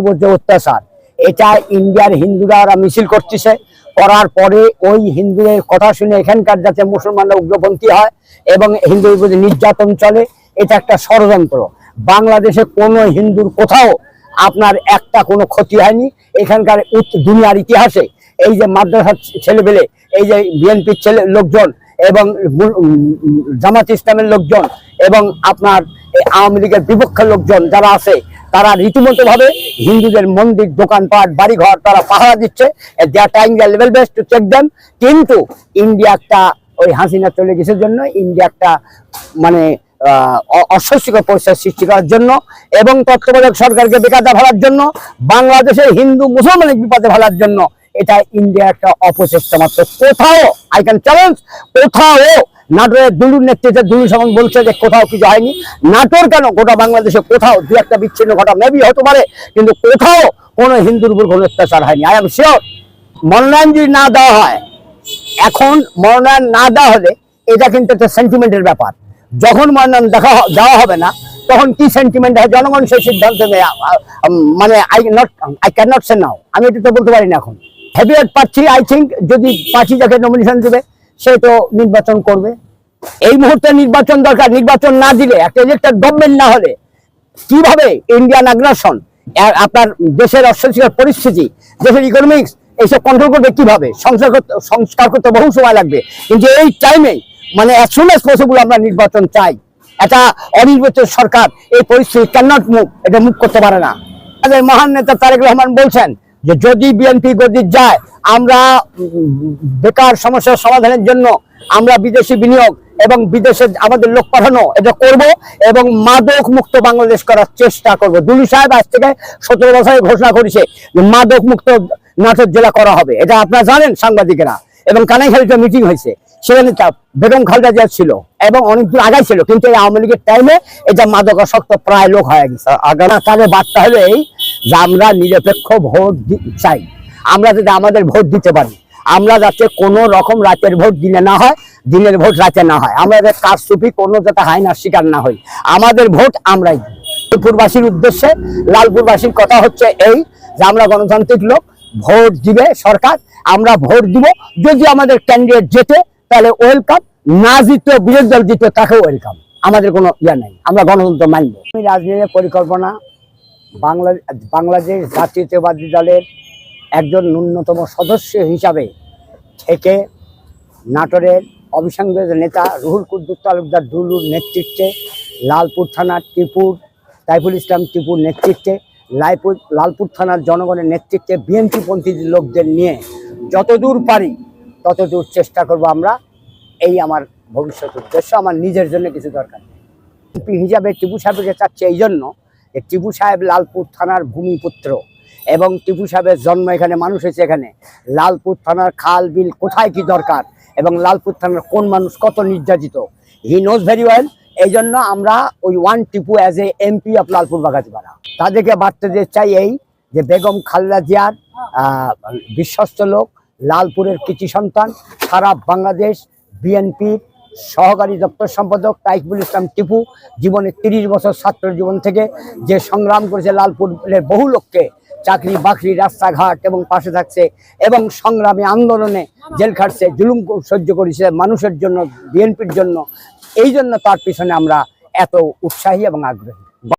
উপর যে অত্যাচার। এটা ইন্ডিয়ার হিন্দুরা ওরা মিছিল করতেছে। করার পরে ওই হিন্দুদের কথা শুনে এখানকার যাতে মুসলমানরা উগ্রপন্থী হয় এবং হিন্দুদের প্রতি নির্যাতন চলে, এটা একটা ষড়যন্ত্র। বাংলাদেশে কোনো হিন্দুর কোথাও আপনার একটা কোনো ক্ষতি হয়নি। এখানকার দুনিয়ার ইতিহাসে এই যে মাদ্রাসার ছেলেবেলে এই যে বিএনপির ছেলে লোকজন এবং জামাত ইসলামের লোকজন এবং আপনার আওয়ামী লীগের বিপক্ষের লোকজন যারা আছে তারা রীতিমতো ভাবে হিন্দুদের মন্দির, দোকানপাট, বাড়িঘর তারা পাহারা দিচ্ছে। Time level best check them কিন্তু ইন্ডিয়া একটা ওই হাসিনা চলে গেছে জন্য ইন্ডিয়া একটা মানে অস্বস্তিকর পরিস্থিতি সৃষ্টি করার জন্য এবং তত্ত্বাবধায়ক সরকারকে বেকারটা ফেলার জন্য, বাংলাদেশের হিন্দু মুসলমানের বিপদে ফেলার জন্য, এটা ইন্ডিয়া একটা অপচেষ্টা। মাত্র কোথাও আই ক্যান চ্যালেঞ্জ কোথাও নাটোরের দুলুর নেতৃত্বে দুলু সমান বলছে যে কোথাও কিছু হয়নি। নাটোর কেন? গোটা বাংলাদেশে কোথাও দু একটা বিচ্ছিন্ন ঘটনা মেবি হতে পারে, কিন্তু কোথাও কোনো হিন্দুর উপর কোনো অত্যাচার হয়নি। আই এম শিওর মনোনয়ন যদি না দেওয়া হয়। এখন মনোনয়ন না দেওয়া হলে এটা কিন্তু একটা সেন্টিমেন্টের ব্যাপার। যখন মনোনয়ন দেখা দেওয়া হবে না, তখন কি সেন্টিমেন্ট হয় জনগণ সেই সিদ্ধান্ত নেয়। মানে I not I can not say now আমি এটা তো বলতে পারি না এখন। হেভিয়েট পাচ্ছি আই থিঙ্ক যদি পার্টি যাকে নমিনেশন দেবে সে তো নির্বাচন করবে। এই মুহূর্তে নির্বাচন দরকার। নির্বাচন না দিলে একটা ইলেক্টেড গভর্নমেন্ট না হলে কীভাবে ইন্ডিয়ান আগ্রাসন আপনার দেশের অর্থনৈতিক পরিস্থিতি, দেশের ইকোনমিক্স এইসব কন্ট্রোল করবে কীভাবে? সংস্কার করতে সংস্কার করতে বহু সময় লাগবে। কিন্তু এই টাইমে মানে অ্যাজ সুন এজ পসিবল আমরা নির্বাচন চাই। একটা অনির্বাচিত সরকার, এই পরিস্থিতি ক্যানট মুভ এটা মুভ করতে পারে না। মহান নেতা তারেক রহমান বলছেন যে যদি বিএনপি গদি যায়, আমরা বেকার সমস্যার সমাধানের জন্য আমরা বিদেশি বিনিয়োগ এবং বিদেশে আমাদের লোক পাঠানো এটা করব এবং মাদক মুক্ত বাংলাদেশ করার চেষ্টা করব। দুলু সাহেব আজ থেকে সতেরো বছরে ঘোষণা করেছে যে মাদক মুক্ত নাটোর জেলা করা হবে। এটা আপনারা জানেন সাংবাদিকেরা। এবং কানাইখালিতে মিটিং হয়েছে। সেখানে বেগম খালদা জিয়া ছিল এবং অনেক দূর আগাই ছিল। কিন্তু এই আওয়ামী লীগের টাইমে এটা মাদকাসক্ত প্রায় লোক হয়ে গেছে। আগামী কাজে বার্তা হলো এই যে আমরা নিরপেক্ষ ভোট চাই। আমরা যদি আমাদের ভোট দিতে পারি, আমরা যাতে কোনো রকম রাতের ভোট দিনে না হয়, দিনের ভোট রাতে না হয়। আমাদের কাজ চুপি কোনো যাতে হয় না, শিকার না হই। আমাদের ভোট আমরাই। লালপুরবাসীর উদ্দেশ্যে, লালপুরবাসীর কথা হচ্ছে এই যে আমরা গণতান্ত্রিক লোক, ভোট দিবে সরকার, আমরা ভোট দিব। যদি আমাদের ক্যান্ডিডেট জেতে, তাহলে ওয়েলকাম না জিতলে বিরোধী দল জিতলে তাকে ওয়েলকাম আমাদের কোনো ইয়া নাই। আমরা গণতন্ত্র মানব। আমি রাজনীতির পরিকল্পনা বাংলা বাংলাদেশ জাতীয়তাবাদী দলের একজন ন্যূনতম সদস্য হিসাবে থেকে নাটোরের অবিসংবাদিত নেতা রুহুল কুদ্দুস তালুকদার দুলুর নেতৃত্বে লালপুর থানার টিপুর সাইফুল ইসলাম টিপুর নেতৃত্বে, লাইপুর লালপুর থানার জনগণের নেতৃত্বে বিএনপিপন্থী লোকদের নিয়ে যতদূর পারি ততদূর চেষ্টা করব আমরা। এই আমার ভবিষ্যৎ উদ্দেশ্য। আমার নিজের জন্য কিছু দরকার নেই। হিসাবে টিপু সাহেবকে চাচ্ছে এই জন্য যে টিপু সাহেব লালপুর থানার ভূমিপুত্র এবং টিপু সাহেবের জন্ম এখানে, মানুষ হয়েছে এখানে। লালপুর থানার খাল, বিল কোথায় কি দরকার এবং লালপুর থানার কোন মানুষ কত নির্যাতিত? হি নোজ ভেরি ওয়েল এই জন্য আমরা ওই one Tipu as a MP of Lalpur Bagatipara তাদেরকে বার্তা দিতে চাই এই যে বেগম খালেদা জিয়ার বিশ্বস্ত লোক, লালপুরের কৃতি সন্তান, সারা বাংলাদেশ বিএনপির সহকারী দপ্তর সম্পাদক তাইকবুল ইসলাম টিপু, জীবনে তিরিশ বছর ছাত্র জীবন থেকে যে সংগ্রাম করেছে লালপুরের বহু লোককে, চাকরি বাকরি, রাস্তাঘাট এবং পাশে থাকছে এবং সংগ্রামী আন্দোলনে জেল খাটছে, জুলুম সহ্য করেছে মানুষের জন্য, বিএনপির জন্য, এই জন্য তার পিছনে আমরা এত উৎসাহী এবং আগ্রহী।